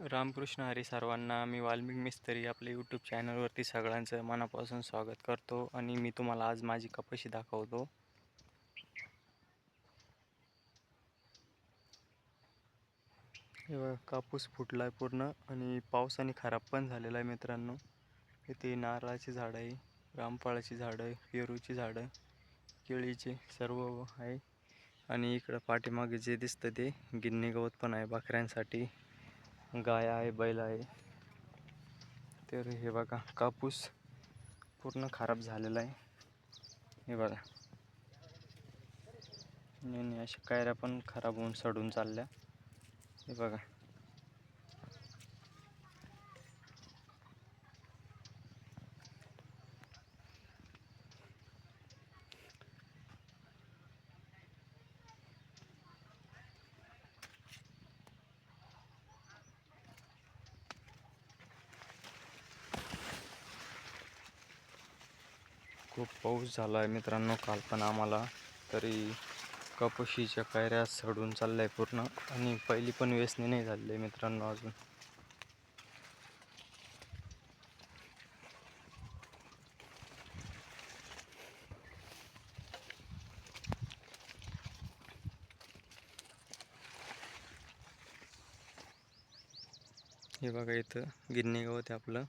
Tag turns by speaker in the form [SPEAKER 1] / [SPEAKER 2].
[SPEAKER 1] रामकृष्ण हरी सर्वांना मी वाल्मिक मिस्त्री आपल्या यूट्यूब चॅनलवरती सगळ्यांचं मनापासून स्वागत करतो आणि मी तुम्हाला आज माझी कपाशी दाखवतो. कापूस फुटला आहे पूर्ण आणि पावसाने खराब पण झालेला आहे मित्रांनो. इथे नारळाची झाडं आहे रामफळाची झाडं आहे पेरूची झाडं केळीचे सर्व आहे. आणि इकडं पाठीमागे जे दिसतं ते गिन्नी गवत पण आहे बकऱ्यांसाठी. गाय आहे बैल आहे. तर हे बघा कापूस पूर्ण खराब झालेला आहे. हे बघा. नाही अशा कायऱ्या पण खराब होऊन सडून चालल्या. हे बघा. खूप पाऊस झाला आहे मित्रांनो. काल पण आम्हाला तरी कपाशीच्या कायऱ्या सडून चालल्या आहे पूर्ण. आणि पहिली पण वेचणी नाही झालेली आहे मित्रांनो अजून. हे बघा इथं गिरणे गवत आहे आपलं.